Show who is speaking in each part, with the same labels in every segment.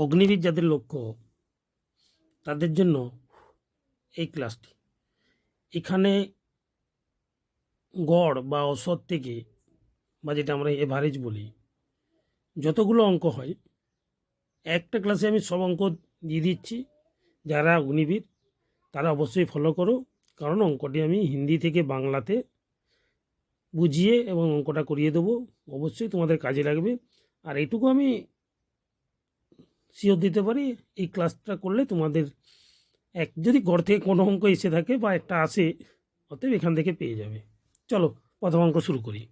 Speaker 1: অগ্নিবীর যাদের লক্ষ্য তাদের জন্য এই ক্লাসটি এখানে গড় বা অসৎ থেকে বা যেটা আমরা এভারেজ বলি, যতগুলো অঙ্ক হয়, একটা ক্লাসে আমি সব অঙ্ক দিয়ে দিচ্ছি। যারা অগ্নিবীর, তারা অবশ্যই ফলো করো, কারণ অঙ্কটি আমি হিন্দি থেকে বাংলাতে বুঝিয়ে এবং অঙ্কটা করিয়ে দেবো। অবশ্যই তোমাদের কাজে লাগবে। আর এইটুকু আমি শিওর দিতে পারি, এই ক্লাসটা করলে তোমাদের এক, যদি ঘর থেকে কোনো অঙ্ক এসে থাকে বা একটা আসে, অতএব এখান থেকে পেয়ে যাবে। চলো, প্রথম অঙ্ক শুরু করি।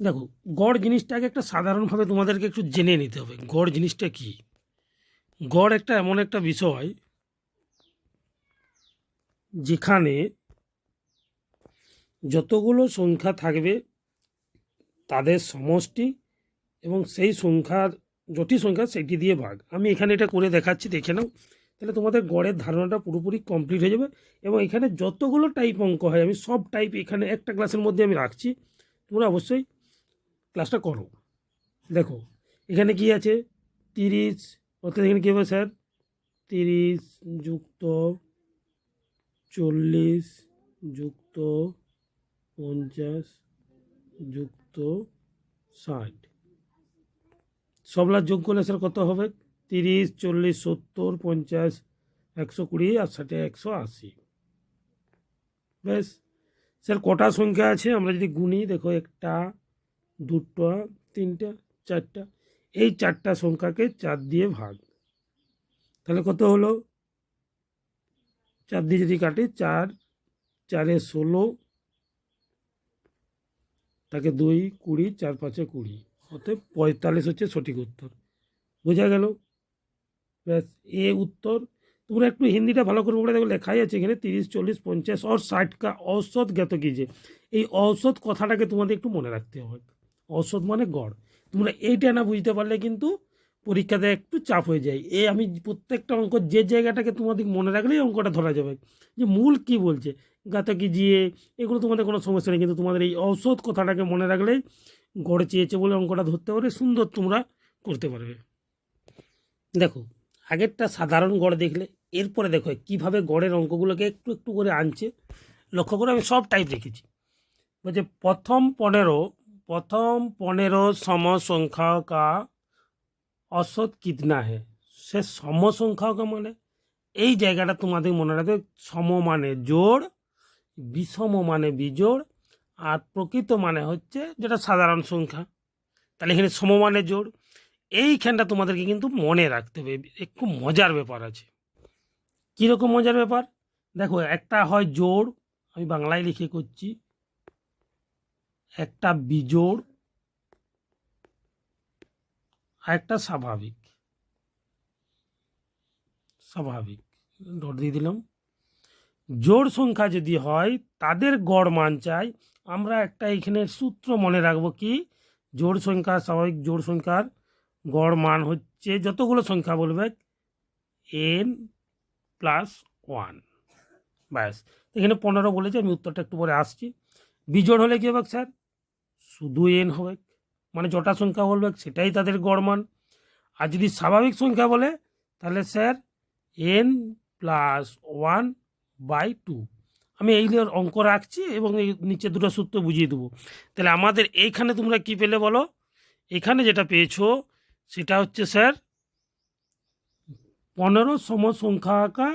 Speaker 1: দেখো, গড় জিনিসটাকে একটা সাধারণভাবে তোমাদেরকে একটু জেনে নিতে হবে। গড় জিনিসটা কি? গড় একটা এমন একটা বিষয় যেখানে যতগুলো সংখ্যা থাকবে, তাদের সমষ্টি এবং সেই সংখ্যার জটিল সংখ্যা সেটি দিয়ে ভাগ। আমি এখানে এটা করে দেখাচ্ছি, দেখে নাও। তাহলে তোমাদের গড়ের ধারণাটা পুরোপুরি কমপ্লিট হয়ে যাবে এবং এখানে যতগুলো টাইপ অঙ্ক হয়, আমি সব টাইপ এখানে একটা ক্লাসের মধ্যে আমি রাখছি। তোমরা অবশ্যই ক্লাসটা করো। দেখো, এখানে কি আছে? তিরিশ, অর্থাৎ এখানে কী হবে স্যার? তিরিশ যুক্ত চল্লিশ যুক্ত পঞ্চাশ যুক্ত ষাট। সবলা যোগ করলে স্যার কত হবে? তিরিশ, চল্লিশ, সত্তর, পঞ্চাশ, একশো কুড়ি, আর ষাটে একশো আশি। বেশ। স্যার, কটা সংখ্যা আছে? আমরা যদি গুনি, দেখো একটা, দুটো, তিনটা, চারটা। এই চারটা সংখ্যাকে চার দিয়ে ভাগ। তাহলে কত হলো? চার দিয়ে যদি কাটি, চার, চারে ষোলো, তাকে দুই, কুড়ি, চার, পাঁচে কুড়ি। অতএব পঁয়তাল্লিশ হচ্ছে সঠিক উত্তর। বোঝা গেল? ব্যাস, এ উত্তর। তোমরা একটু হিন্দিটা ভালো করে পড়ে দেখো, লেখাই আছে এখানে তিরিশ, চল্লিশ, পঞ্চাশ আর ষাট কা ঔষধ জ্ঞাত কি যে? এই ঔষধ কথাটাকে তোমাদের একটু মনে রাখতে হবে। ঔষধ মানে গড়। তোমরা এইটা না বুঝতে পারলে কিন্তু পরীক্ষাতে একটু চাপ হয়ে যায়। এ আমি প্রত্যেকটা অঙ্ক, যে জায়গাটাকে তোমাদের মনে রাখলেই অঙ্কটা ধরা যাবে। যে মূল কি বলছে? গাতা কি জিয়ে এগুলো তোমাদের কোনো সমস্যা নেই, কিন্তু তোমাদের এই ঔষধ কথাটাকে মনে রাখলেই গড় চেয়েছে বলে অঙ্কটা ধরতে পারবে সুন্দর তোমরা করতে পারবে। দেখো, আগেরটা সাধারণ গড় দেখলে, এরপরে দেখো কীভাবে গড়ের অঙ্কগুলোকে একটু একটু করে আনছে। লক্ষ্য করে, আমি সব টাইপ রেখেছি। বলছে, প্রথম পনেরো প্রথম পনেরো সম সংখ্যা কা অসৎ কিতনা হে? সে সম সংখ্যা কা মানে? এই জায়গাটা তোমাদের মনে রাখবে সম মানে জোড় বিষম মানে বিজোড় আর প্রকৃত মানে হচ্ছে যেটা সাধারণ সংখ্যা। তাহলে এখানে সমমানের জোড়। এইখানটা তোমাদেরকে কিন্তু মনে রাখতে হবে। একটু মজার ব্যাপার আছে। কীরকম মজার ব্যাপার? দেখো, একটা হয় জোড়, আমি বাংলায় লিখে করছি। একটা বিজোড়, আর একটা স্বাভাবিক। স্বাভাবিক। ডট দিয়ে দিলাম। জোড় সংখ্যা যদি হয়, তাদের গড় মান চাই আমরা একটা এখানে সূত্র মনে রাখব কি? জোড় সংখ্যা, স্বাভাবিক জোড় সংখ্যার গড় মান হচ্ছে যতগুলো সংখ্যা বলবে? এন প্লাস ওয়ান ব্যাস, এখানে পনেরো বলেছে, আমি উত্তরটা একটু পরে আসছি। বিজোড় হলে কী হবে স্যার? শুধু এন হবে। মানে যটা সংখ্যা বলবে, সেটাই তাদের গড় মান। আর যদি স্বাভাবিক সংখ্যা বলে, তাহলে sir n plus one by two আমি এই নিয়ে অঙ্ক রাখছি এবং এই নিচে দুটো সূত্র বুঝিয়ে দেবো। তাহলে আমাদের এইখানে তোমরা কি পেলে বলো? এখানে যেটা পেয়েছ, সেটা হচ্ছে স্যার পনেরো সম সংখ্যা আঁকা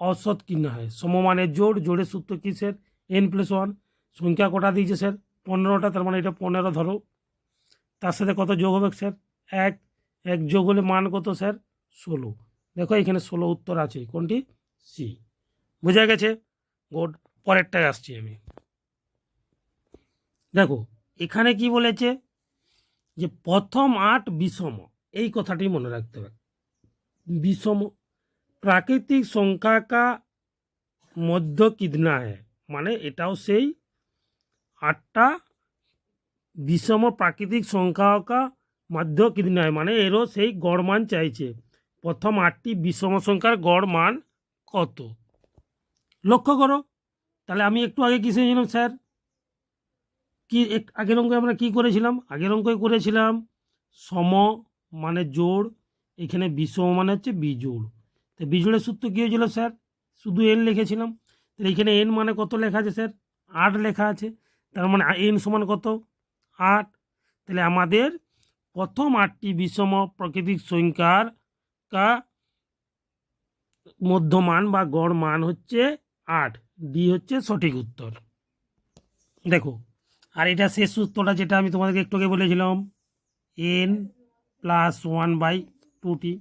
Speaker 1: অসৎ কিনা হয় সম মানে জোর জোরের সূত্র কী স্যার? এন প্লাস ওয়ান সংখ্যা কটা দিয়েছে স্যার? পনেরোটা, তার মানে এটা পনেরো ধরো। তার সাথে কত যোগ হবে স্যার? এক। এক যোগ হলে মান কত স্যার? ষোলো। দেখো এখানে ষোলো উত্তর আছে, কোনটি? সি বোঝা গেছে? গুড পরেরটায় আসছি আমি। দেখো, এখানে কি বলেছে? যে প্রথম আট বিষম, এই কথাটি মনে রাখতে হবে। বিষম, প্রাকৃতিক সংখ্যা কা মধ্য কিদনা হ্যাঁ মানে এটাও সেই আটটা বিষম প্রাকৃতিক সংখ্যা কা মধ্য কিদনা হয় মানে এরও সেই গড় মান চাইছে। প্রথম আটটি বিষম সংখ্যার গড় মান কত? লক্ষ্য করো। তাহলে আমি একটু আগে কী শিখেছিলাম স্যার? কি আগের অঙ্কে আমরা কি করেছিলাম? আগের অঙ্কে করেছিলাম সম মানে জোড়, এখানে বিষম মানে হচ্ছে বিজোড়। তো বিজোড়ের সূত্র কী হয়েছিল, স্যার? শুধু এন লিখেছিলাম। তাহলে এখানে এন মানে কত লেখা আছে, স্যার? আট লেখা আছে। তার মানে এন সমান কত? আট। তাহলে আমাদের প্রথম আটটি বিষম প্রাকৃতিক সংখ্যার কা মধ্যমান বা গড় মান হচ্ছে আট ডি হচ্ছে সঠিক উত্তর। দেখো, আর এটা শেষ সূত্রটা যেটা আমি তোমাদেরকে একটু আগে বলেছিলাম n plus one by two টি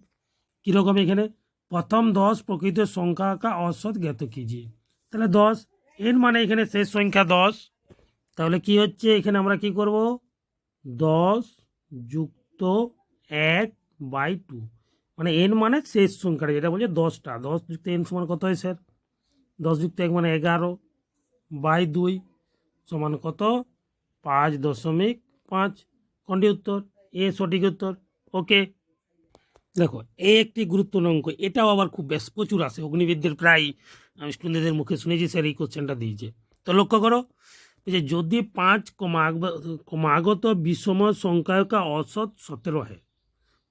Speaker 1: কীরকম এখানে? প্রথম দশ প্রকৃত সংখ্যা কা অসৎ জ্ঞাত কিজিয়ে তাহলে দশ এন মানে এখানে শেষ সংখ্যা দশ। তাহলে কি হচ্ছে? এখানে আমরা কি করব? দশ যুক্ত এক বাই টু মানে এন মানে শেষ সংখ্যাটা, যেটা বলছে দশটা। দশ যুক্ত এন সমান কত হয় স্যার? দশ যুক্ত এক মানে এগারো বাই দুই সমান কত পাঁচ দশমিক পাঁচ কোনটি উত্তর এ সঠিক উত্তর ওকে দেখো এ একটি গুরুত্বপূর্ণ অঙ্ক এটাও আবার খুব বেশ প্রচুর আসে অগ্নিবিদ্যের প্রায় আমি স্টুডেন্টদের মুখে শুনেছি স্যার এই কোশ্চেনটা দিয়েছে তো লক্ষ্য করো যে যদি পাঁচ क्रमा- क्रमागत विषम संख्या का औसत सत्रह है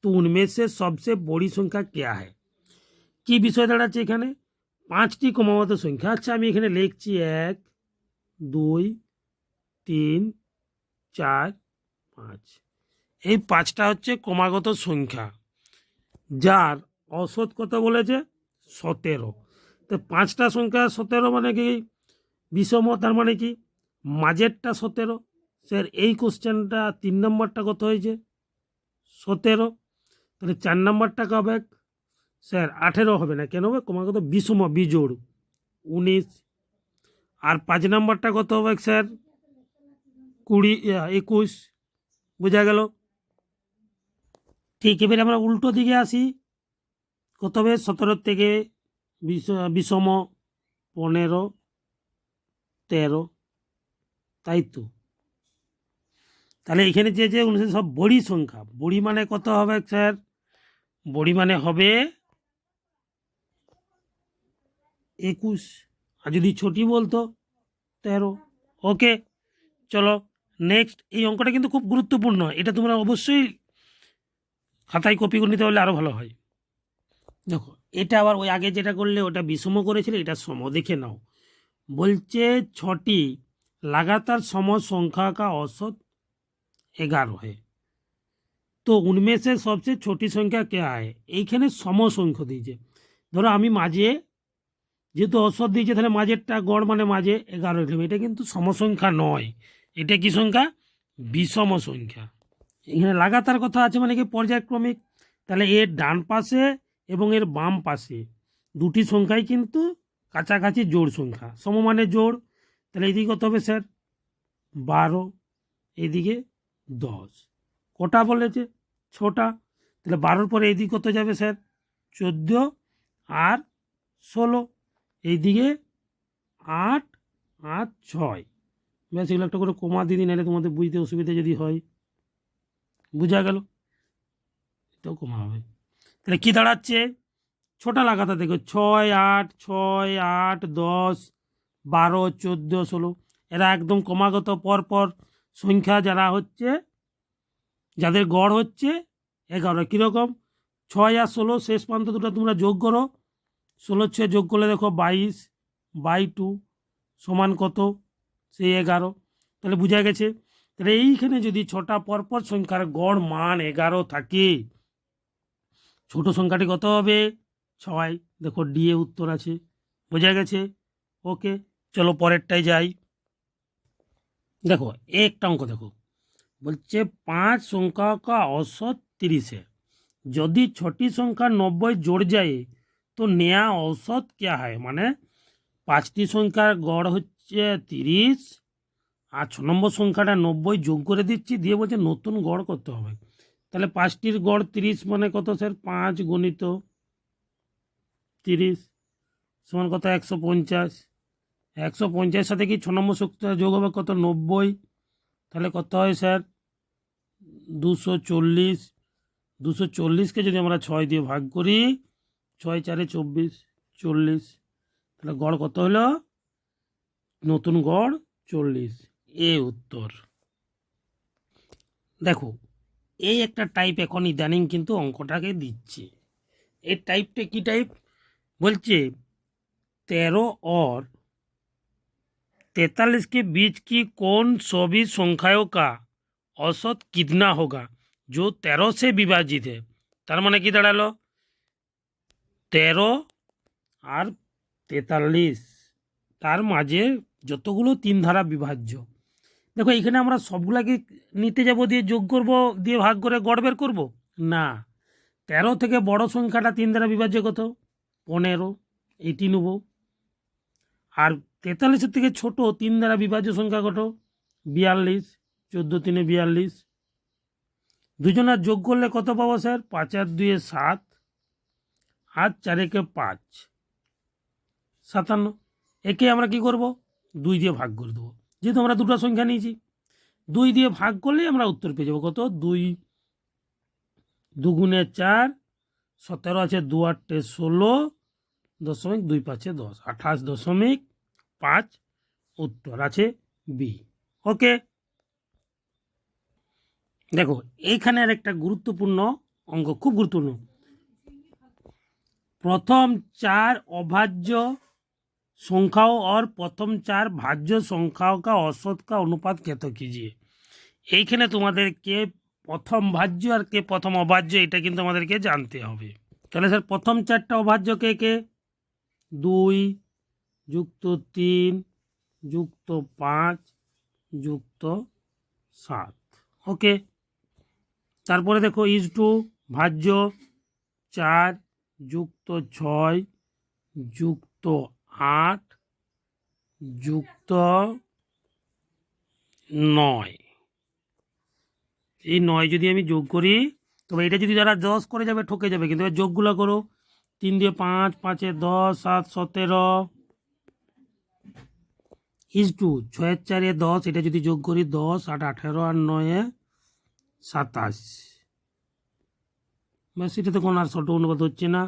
Speaker 1: तो उनमें से सबसे बड़ी সংখ্যা क्या है কি বিষয় দাঁড়াচ্ছে এখানে পাঁচটি ক্রমাগত সংখ্যা। আচ্ছা আমি এখানে লিখছি এক, দুই, তিন, চার, পাঁচ। এই পাঁচটা হচ্ছে ক্রমাগত সংখ্যা, যার অসৎ কত বলেছে? সতেরো। তো পাঁচটা সংখ্যা সতেরো মানে কি? বিষম, তার মানে কি? মাঝেরটা সতেরো। স্যার, এই কোশ্চেনটা তিন নম্বরটা কত হয়েছে? সতেরো। তাহলে চার নম্বরটা কবে? স্যার, আঠেরো হবে না, কেন হবে? ক্রমাগত বিষম, বিজোড়। উনিশ। আর পাঁচ নম্বরটা কত হবে, স্যার? কুড়ি একুশ। বোঝা গেল? ঠিক, এবারে আমরা উল্টো দিকে আসি। কত হবে? সতেরো থেকে বিষ- বিষম, পনেরো, তেরো। তাই তো। তাহলে এখানে যে যে উনিশ সব বড়ি সংখ্যা, বড়ি মানে কত হবে, স্যার? বড়ি মানে হবে একুশ আর যদি ছোটি বলতো তেরো ওকে চলো নেক্সট এই অঙ্কটা কিন্তু খুব গুরুত্বপূর্ণ এটা তোমরা অবশ্যই খাতায় কপি করে নিতে পারলে আরও ভালো হয় দেখো এটা আবার ওই আগে যেটা করলে ওটা বিষম করেছিলে এটা সম দেখে নাও বলছে ছটি लगातार सम संख्या का औसत ग्यारह है তো উনমে সে সবচেয়ে ছোটি সংখ্যা কে হয় এইখানে সম সংখ্য দিয়েছে ধরো আমি মাঝে যেহেতু অসৎ দিয়েছে, তাহলে মাঝেরটা গড় মানে মাঝে এগারো লিখলাম এটা কিন্তু সমসংখ্যা নয়। এটা কি সংখ্যা? বিষম সংখ্যা। এখানে লাগাতার কথা আছে মানে কি পর্যায়ক্রমিক। তাহলে এর ডান পাশে এবং এর বাম পাশে দুটি সংখ্যাই কিন্তু কাছাকাছি জোড় সংখ্যা, সমমানের জোড়। তাহলে এদিকে কত হবে স্যার? বারো এদিকে দশ। কটা বলেছে? ছটা। তাহলে বারোর পরে এদিকে কত যাবে স্যার? চোদ্দ আর ষোলো। এইদিকে আট আট, ছয়। ব্যাস, এগুলো একটা করে কমা দিদি নাহলে তোমাদের বুঝতে অসুবিধা যদি হয়। বোঝা গেল? এটাও কমা হবে। তাহলে কী দাঁড়াচ্ছে? ছোটা লাগাতে দেখো, ছয়, আট ছয়, আট, দশ, বারো, চোদ্দ, ষোলো। এরা একদম ক্রমাগত পরপর সংখ্যা যারা হচ্ছে, যাদের গড় হচ্ছে, এগারো। কীরকম? ছয় আর ষোলো শেষ প্রান্ত দুটো তোমরা যোগ করো। ষোলো ছয় যোগ করলে দেখো বাইশ, বাই টু সমান কত? সেই এগারো। তাহলে বোঝা গেছে? তাহলে এইখানে যদি ছটা পরপর সংখ্যার গড় মান এগারো থাকে, ছোট সংখ্যাটি কত হবে? ছয়। দেখো ডি এ উত্তর আছে। বোঝা গেছে? ওকে, চলো পরেরটাই যাই। দেখো, একটা অঙ্ক দেখো। বলছে পাঁচ সংখ্যা কা অসৎ তিরিশে। যদি ছটি সংখ্যা নব্বই জোর যায় তো নেয়া ঔষধ কেয়া হয়? মানে পাঁচটি সংখ্যার গড় হচ্ছে তিরিশ, আর ছ নম্বর সংখ্যাটা নব্বই যোগ করে দিচ্ছি, দিয়ে বলছে নতুন গড় করতে হবে। তাহলে পাঁচটির গড় তিরিশ মানে কত স্যার? পাঁচ গণিত তিরিশ সমান কত? একশো পঞ্চাশ। একশো পঞ্চাশ সাথে কি ছ নম্বর সংখ্যা যোগ হবে কত? নব্বই। তাহলে কত হয় স্যার? দুশো চল্লিশ। দুশো চল্লিশকে যদি আমরা ছয় দিয়ে ভাগ করি ছয় চারে চব্বিশ চল্লিশ তাহলে গড় কত হলো নতুন গড় চল্লিশ এ উত্তর দেখো এই একটা টাইপ এখন ইদানিং কিন্তু অঙ্কটাকে দিচ্ছে এই টাইপটা কি টাইপ বলছে तेरह और तैतालीस के बीच की कौन सभी संख्याओं का औसत कितना होगा जो तेरह से विभाजित है তার মানে কি দাঁড়ালো তেরো আর তেতাল্লিশ। তার মাঝে যতগুলো তিন ধারা বিভাজ্য। দেখো, এখানে আমরা সবগুলাকে নিতে যাব দিয়ে যোগ করব, দিয়ে ভাগ করে গড় বের করব? না। তেরো থেকে বড় সংখ্যাটা তিন ধারা বিভাজ্য কত? পনেরো। এইটি নেব। আর তেতাল্লিশের থেকে ছোট তিন দ্বারা বিভাজ্য সংখ্যা কত? বিয়াল্লিশ। চোদ্দ তিনে বিয়াল্লিশ। দুজনার যোগ করলে কত পাবো স্যার? পাঁচ আর দুয়ে সাত। আর চারেকে পাঁচ। সাতান্ন। একে আমরা কি করব? দুই দিয়ে ভাগ করে দেবো। যেহেতু আমরা দুটো সংখ্যা নিয়েছি, দুই দিয়ে ভাগ করলেই আমরা উত্তর পেয়ে যাব কত? দুই। দুগুণে চার, সতেরো আছে দু আটটে ষোলো, দশমিক দুই পাঁচে দশ। আঠাশ দশমিক পাঁচ উত্তর আছে বি ওকে। দেখো এইখানের একটা গুরুত্বপূর্ণ অঙ্ক, খুব গুরুত্বপূর্ণ। প্রথম চার অভাজ্য সংখ্যাও অর প্রথম চার ভাজ্য সংখ্যাও কা অসত কা অনুপাত ख्यात कीजिए এইখানে তোমাদেরকে প্রথম ভাজ্য আর কে প্রথম অভাজ্য, এটা কিন্তু আমাদেরকে জানতে হবে। তাহলে স্যার, প্রথম চারটা অভাজ্য কে কে? দুই যুক্ত তিন যুক্ত পাঁচ যুক্ত সাত। ওকে? তারপরে দেখো ইজ টু ভাজ্য চার যুক্ত ছয়, যুক্ত আট, যুক্ত নয়। এই নয় যদি আমি যোগ করি, তবে এটা যদি যারা দশ করে যাবে, ঠকে যাবে। কিন্তু যোগগুলো করো। তিন দিয়ে পাঁচ, পাঁচে দশ, সাত, সতেরো। ইজ টু ছয়ের চারে দশ, এটা যদি যোগ করি, দশ, আট, আঠেরো, আর নয়ে, সাতাশ। বা সেটাতে কোনো আর শর্ট অনুবাদ হচ্ছে না।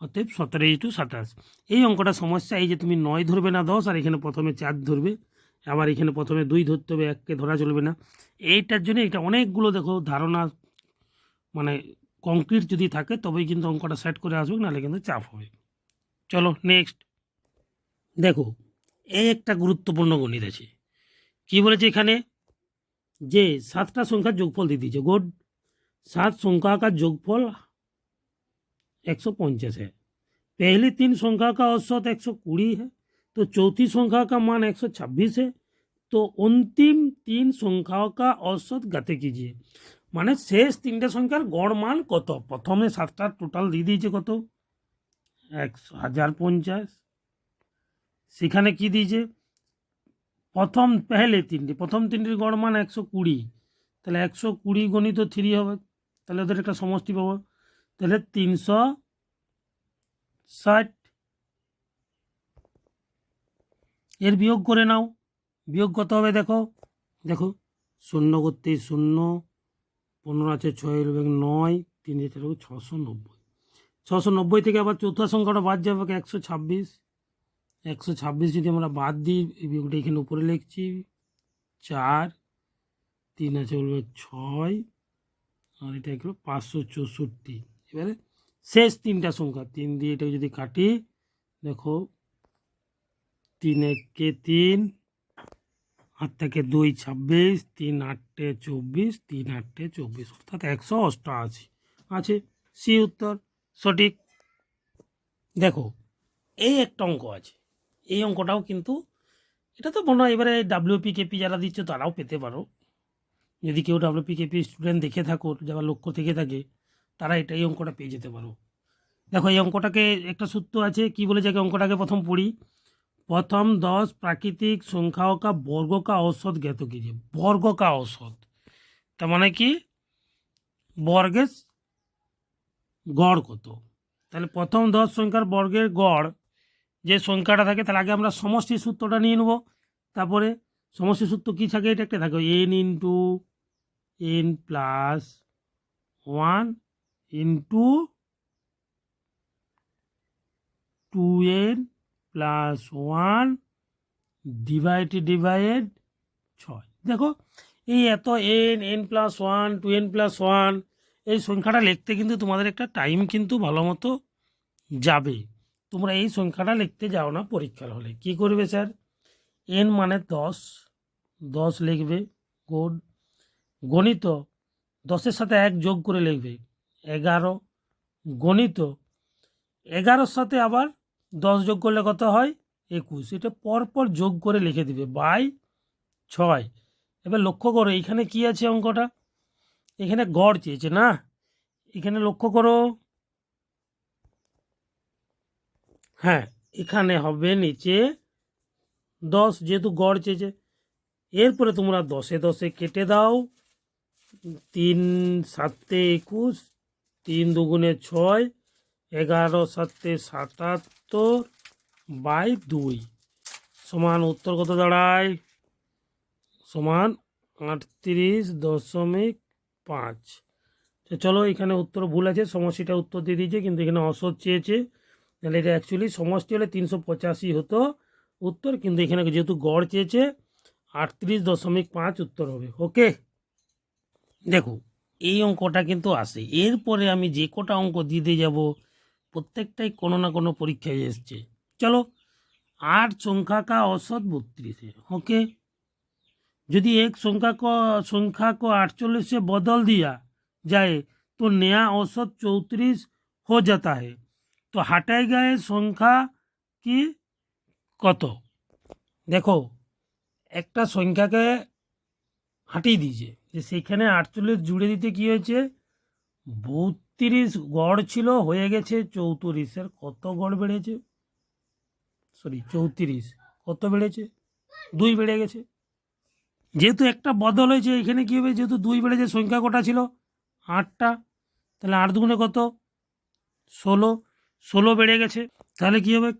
Speaker 1: অতএব সতেরো টু সাতাশ। এই অঙ্কটা সমস্যা, এই যে তুমি নয় ধরবে না দশ, আর এখানে প্রথমে চার ধরবে। আবার এখানে প্রথমে দুই ধরতে হবে, এককে ধরা চলবে না। এইটার জন্য এটা অনেকগুলো দেখো ধারণা মানে কংক্রিট যদি থাকে, তবেই কিন্তু অঙ্কটা সেট করে আসবে, নাহলে কিন্তু চাপ হবে। চলো নেক্সট দেখো, এই একটা গুরুত্বপূর্ণ গণিত আছে। কী বলেছে এখানে? যে সাতটা সংখ্যার যোগফল দিয়ে দিয়েছে। গোড। সাত সংখ্যা আঁকার যোগফল 150 है। पहली तीन संख्या का औसत 120 है, तो चौथी संख्या का मान 126 है তো অন্তিম তিন সংখ্যাকা অসৎ গাতে কিজিয়ে মানে শেষ তিনটে সংখ্যার গড় মান কত প্রথমে সাতটার টোটাল দিয়ে দিয়েছে কত এক হাজার পঞ্চাশ সেখানে কি দিয়েছে প্রথম পেহলে তিনটি প্রথম তিনটির গড় মান একশো কুড়ি তাহলে একশো কুড়ি গণিত থ্রি হবে তাহলে ওদের একটা সমষ্টি পাবো তাহলে তিনশো ষাট। এর বিয়োগ করে নাও। বিয়োগ কত হবে দেখো? দেখো, শূন্য করতেই শূন্য, পনেরো আছে ছয় বিয়োগ নয়, তিন চার ছশো নব্বই। ছশো নব্বই থেকে আবার চতুর্থ সংখ্যাটা বাদ যাবে একশো ছাব্বিশ। একশো ছাব্বিশ যদি আমরা বাদ দিই, এই বিয়োগটা এখানে উপরে লিখছি, চার, তিন আছে বলবে ছয়, আর এটা এগুলো পাঁচশো চৌষট্টি। এবারে শেষ তিনটা সংখ্যা, তিন দিয়ে এটা যদি কাটি, দেখো, তিন একে তিন, আট থেকে দুই ছাব্বিশ, তিন আটটে চব্বিশ, তিন আটটে চব্বিশ, অর্থাৎ একশো অষ্টআশি আছে, সি উত্তর, সঠিক। দেখো, এই একটা অঙ্ক আছে, এই অঙ্কটাও কিন্তু, এটা তো মনে হয় এবারে ডাব্লিউপি কেপি যারা দিচ্ছে তারাও পেতে পারো। যদি কেউ ডাব্লিউপি কেপি স্টুডেন্ট দেখে থাকো, যারা লক্ষ্য থেকে থাকে তারা এটা এই অঙ্কটা পেয়ে যেতে পারো। দেখো, এই অঙ্কটাকে একটা সূত্র আছে, কি বলে যাকে অঙ্কটাকে প্রথম পড়ি? প্রথম দশ প্রাকৃতিক সংখ্যা কা বর্গ কা ঔষধ জ্ঞাত যে বর্গ কা ঔষধ। তার মানে কি? বর্গের গড় কত? তাহলে প্রথম দশ সংখ্যার বর্গের গড়, যে সংখ্যাটা থাকে, তাহলে আগে আমরা সমষ্টি সূত্রটা নিয়ে নেব। তারপরে সমষ্টি সূত্র কী থাকে? এটা একটা থাকে, n into n plus one into two n plus one divide divide ছয়। দেখো, এই এত n n plus one two n plus one এই সংখ্যাটা লিখতে কিন্তু তোমাদের একটা টাইম কিন্তু ভালো মতো যাবে। তোমরা এই সংখ্যাটা লিখতে যাও না পরীক্ষার হলে। কি করবে স্যার এন মানে দশ দশ লিখবে গুড গণিত দশের সাথে এক যোগ করে লিখবে। এগারো, গণিত, এগারোর সাথে আবার দশ যোগ করলে কত হয়? একুশ। এটা পরপর যোগ করে লিখে দিবে, বাই ছয়। এবার লক্ষ্য করো, এখানে কি আছে অঙ্কটা? এখানে গড় চেয়েছে না? এখানে লক্ষ্য করো। হ্যাঁ এখানে হবে নিচে দশ, যেহেতু গড় চেয়েছে। এরপরে তোমরা দশে দশে কেটে দাও। তিন, সাতে একুশ তিন দুগুণে ছয়, এগারো সাতে সাতাত্তর বাই দুই। সমান উত্তর কত দাঁড়ায়? সমান আটত্রিশ দশমিক পাঁচ। তো চলো এখানে উত্তর ভুল আছে, সমষ্টিটা উত্তর দিয়ে দিয়েছে, কিন্তু এখানে অসৎ চেয়েছে। তাহলে এটা অ্যাকচুয়ালি সমষ্টি হলে তিনশো পঁচাশি হতো উত্তর, কিন্তু এখানে যেহেতু গড় চেয়েছে, আটত্রিশ দশমিক পাঁচ উত্তর হবে। ওকে দেখো এই অঙ্কটা কিন্তু আসে এরপরে আমি যে কটা অঙ্ক দিতে যাব প্রত্যেকটাই কোনো না কোনো পরীক্ষায় এসছে চলো आठ संख्या का औसत बत्तीस है ओके यदि एक संख्या को संख्या को अड़तालीस से बदल दिया जाए तो नया औसत चौंतीस हो जाता है तो हटाए गए संख्या की কত দেখো একটা সংখ্যাকে হাঁটিয়ে দিয়েছে যে সেখানে আটচল্লিশ জুড়ে দিতে কি হয়েছে? বত্রিশ গড় ছিল, হয়ে গেছে চৌত্রিশের কত গড় বেড়েছে? সরি চৌত্রিশ। কত বেড়েছে? দুই বেড়ে গেছে। যেহেতু একটা বদল হয়েছে, এখানে কী হবে? যেহেতু দুই বেড়েছে সংখ্যা কটা ছিল? আটটা। তাহলে আট দুগুণে কত? ষোলো। ষোলো বেড়ে গেছে। তাহলে কী হবে?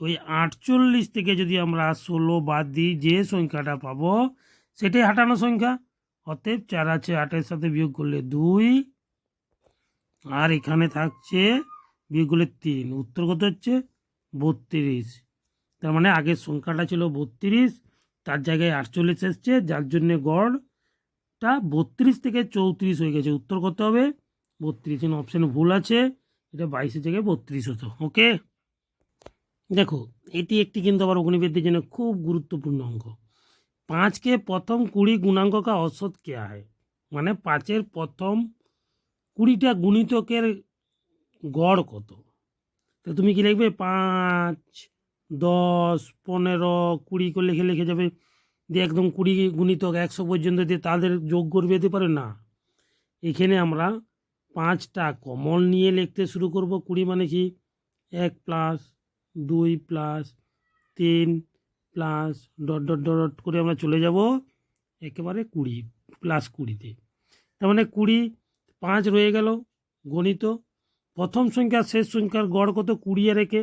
Speaker 1: ওই আটচল্লিশ থেকে যদি আমরা ষোলো বাদ দিই, যে সংখ্যাটা পাবো, সেটাই হাঁটানো সংখ্যা। অতএব চার আছে, আটের সাথে বিয়োগ করলে দুই। আর এখানে থাকছে বিয়োগ করলে তিন। উত্তর কত হচ্ছে? বত্রিশ। তার মানে আগের সংখ্যাটা ছিল বত্রিশ, তার জায়গায় আটচল্লিশ এসছে, যার জন্যে গড়টা বত্রিশ থেকে চৌত্রিশ হয়ে গেছে। উত্তর কত হবে? বত্রিশ। অপশান ভুল আছে, এটা বাইশের জায়গায় বত্রিশ হতো। ওকে দেখো, এটি একটি কিন্তু আবার অগ্নিবেদ্যের জন্য খুব গুরুত্বপূর্ণ অঙ্ক। পাঁচকে প্রথম কুড়ি গুণাঙ্ক কা औसत क्या है মানে পাঁচের প্রথম কুড়িটা গুণিতকের গড় কত তো তুমি কি লিখবে পাঁচ দশ পনেরো কুড়ি করে লিখে লিখে যাবে দিয়ে একদম কুড়ি গুণিতক একশো পর্যন্ত দিয়ে তাদের যোগ করবে দিতে পারে না এখানে আমরা পাঁচটা কমন নিয়ে লিখতে শুরু করব কুড়ি মানে কি এক প্লাস দুই প্লাস তিন প্লাস ডট ডট ডট করে আমরা চলে যাব একেবারে কুড়ি প্লাস কুড়িতে। তার মানে কুড়ি, পাঁচ রয়ে গেল গণিত। প্রথম সংখ্যা, শেষ সংখ্যার গড় কত? কুড়ি আর একে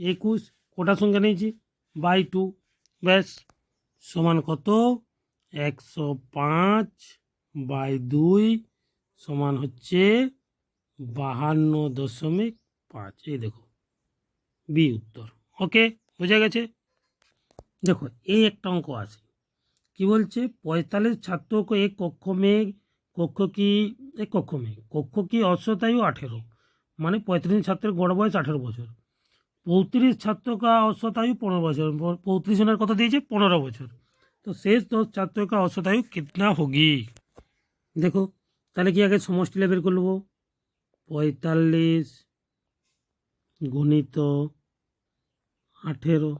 Speaker 1: একুশ, কোটা সংখ্যা নিয়েছি? বাই টু, ব্যাস। সমান কত? একশো পাঁচ বাই দুই সমান হচ্ছে বাহান্ন দশমিক পাঁচ। এই দেখো, বি উত্তর। ওকে, বোঝা গেছে? দেখো এই একটা অঙ্ক আছে। কি বলছে? পঁয়তাল্লিশ ছাত্রকে এক কক্ষ মেঘ কক্ষ কি এক কক্ষ মেঘ কক্ষ কি অশ্বতায়ু আঠেরো মানে পঁয়ত্রিশ ছাত্রের গড় বয়স আঠেরো বছর। পঁয়ত্রিশ ছাত্রকা অশ্বতায়ু পনেরো বছর, পঁয়ত্রিশ জনের কথা দিয়েছে? পনেরো বছর। তো শেষ দশ ছাত্রকা অশ্বতায়ু কিতনা হোগি? দেখো, তাহলে কি আগে সমষ্টি লেবের করব পঁয়তাল্লিশ গণিত আঠেরো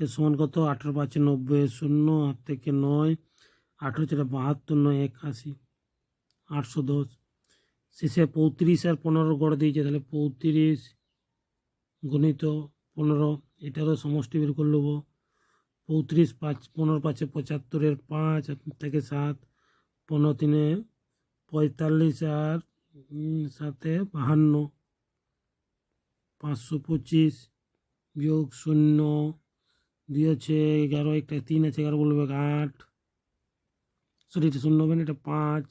Speaker 1: সমান কত আঠেরো পাঁচে নব্বই শূন্য আট থেকে নয়, আঠেরো চারে বাহাত্তর নয় একাশি, আটশো দশ। শেষে পঁয়ত্রিশ আর পনেরো গড় দিয়েছে, তাহলে পঁয়ত্রিশ গণিত পনেরো, এটারও সমষ্টি বের করে নেব। পঁয়ত্রিশ পাঁচ, পনেরো পাঁচে পঁচাত্তরের পাঁচ থেকে সাত, পনেরো তিনে পঁয়তাল্লিশ আর সাথে বাহান্ন, পাঁচশো পঁচিশ বিয়োগ শূন্য দুই আছে এগারো, একটা তিন আছে এগারো বলবে আট। সরি এটা শূন্য হবে না, এটা পাঁচ।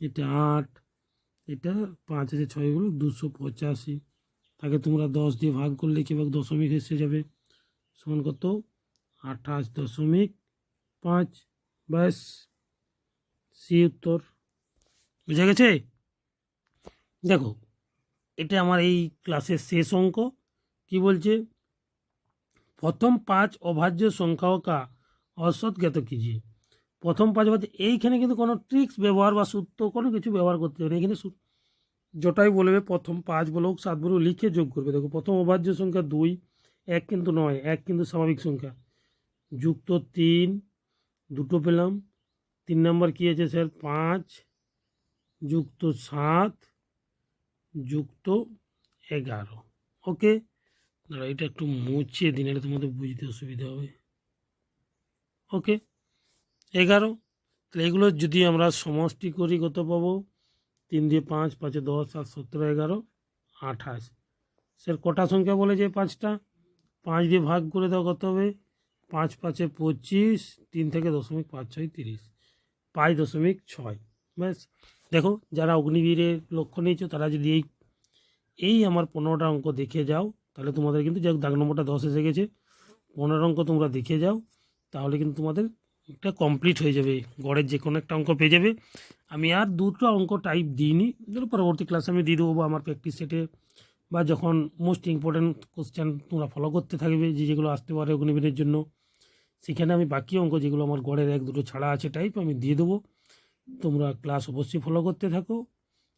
Speaker 1: এটা আট। এটা পাঁচ আছে ছয় হলো দুশো পঁচাশি। তাকে তোমরা দশ দিয়ে ভাগ করলে কি ভাগ দশমিক এসে যাবে? সমান কত? আঠাশ দশমিক পাঁচ। ব্যাস, সি উত্তর। বুঝে গেছে? দেখো, এটা আমার এই ক্লাসের শেষ অঙ্ক। কি বলছে? প্রথম পাঁচ অভাজ্য সংখ্যাও কা অসৎ জ্ঞাত কিজিয়ে প্রথম পাঁচ অভাজ্য এইখানে কিন্তু কোনো ট্রিক্স ব্যবহার বা সূত্র, কোনো কিছু ব্যবহার করতে হবে না। এখানে সূ- যটাই বলবে প্রথম পাঁচ বলুক সাত বলুক লিখে যোগ করবে। দেখো, প্রথম অভাজ্য সংখ্যা দুই, এক কিন্তু নয়, এক কিন্তু স্বাভাবিক সংখ্যা। যুক্ত তিন, দুটো পেলাম। তিন নম্বর কী আছে স্যার? পাঁচ, যুক্ত সাত, যুক্ত এগারো। ওকে? দাঁড়া এটা একটু মুছে দিন এটা তোমাদের বুঝতে অসুবিধা হবে। ওকে, এগারো, তাহলে এগুলো যদি আমরা সমষ্টি করি কত পাবো? তিন দিয়ে পাঁচ, পাঁচে দশ আর সতেরো, এগারো, আঠাশ। স্যার, কটা সংখ্যা বলেছে পাঁচটা? পাঁচ দিয়ে ভাগ করে দাও কত হবে? পাঁচ, পাঁচে পঁচিশ, তিন থেকে দশমিক পাঁচ ছয়, তিরিশ। পাঁচ দশমিক ছয়। ব্যাস, দেখো, যারা অগ্নিবীরের লক্ষ্য নিয়েছো, তারা যদি এই এই আমার পনেরোটা অঙ্ক দেখে যাও তাহলে তোমাদের কিন্তু যে দাগ নম্বরটা দশ এসে গেছে। পনেরো অঙ্ক তোমরা দেখে যাও, তাহলে কিন্তু তোমাদের এটা কমপ্লিট হয়ে যাবে। গড়ের যে কোনো একটা অঙ্ক পেয়ে যাবে। আমি আর দুটো অঙ্ক টাইপ দিইনি। যেগুলো পরবর্তী ক্লাসে আমি দিয়ে দেবো বা আমার প্র্যাকটিস সেটে বা যখন মোস্ট ইম্পর্ট্যান্ট কোশ্চেন তোমরা ফলো করতে থাকবে, যে যেগুলো আসতে পারে অগ্নিবীরের জন্য, সেখানে আমি বাকি অঙ্ক যেগুলো আমার গড়ের এক দুটো ছাড়া আছে টাইপ আমি দিয়ে দেবো। তোমরা ক্লাস অবশ্যই ফলো করতে থাকো।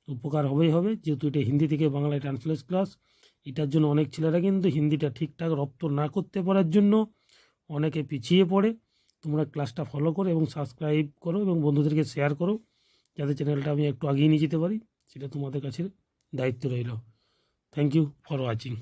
Speaker 1: উপকার হবেই হবে, যেহেতু এটা হিন্দি থেকে বাংলায় ট্রান্সলেট ক্লাস এটার জন্য অনেক ছেলেরা কিন্তু হিন্দিটা ঠিকঠাক রপ্ত না করতে পারার জন্য অনেকে পিছিয়ে পড়ে। তোমরা ক্লাসটা ফলো করো এবং সাবস্ক্রাইব করো এবং বন্ধুদেরকে শেয়ার করো যাতে চ্যানেলটা আমি একটু আগিয়ে নিয়ে যেতে পারি, সেটা তোমাদের কাছে দায়িত্ব রইল। Thank you for watching